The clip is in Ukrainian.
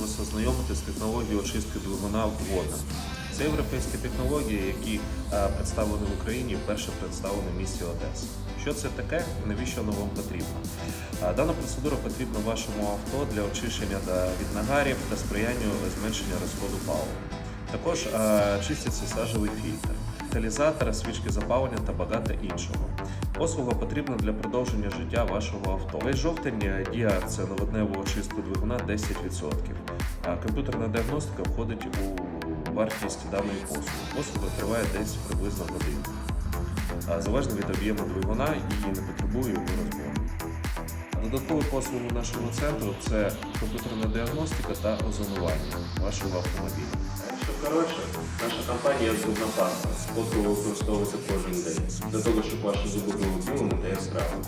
вас ознайомити з технологією очистки двигуна водним. Це європейські технології, які е, представлені в Україні, вперше представлені в місті Одеса. Що це таке? Навіщо воно вам потрібно? Е, Дана процедура потрібна вашому авто для очищення від нагарів та сприяння зменшення розходу палива. Також е, чиститься сажевий фільтр, каталізатор, свічки запалення та багато іншого. Послуга потрібна для продовження життя вашого авто. Весь жовтень дія це наводневу очистку двигуна 10%. А комп'ютерна діагностика входить у вартість даної послуги. Послуга триває десь приблизно годину. Залежно від об'єму двигуна і не потребує його розбору. Додаткові послуги нашого центру це комп'ютерна діагностика та озонування вашого автомобіля. Коротше, наша компанія зубна паста. Послуга використовується кожен день для того, щоб ваші зуби були білими та яскравими.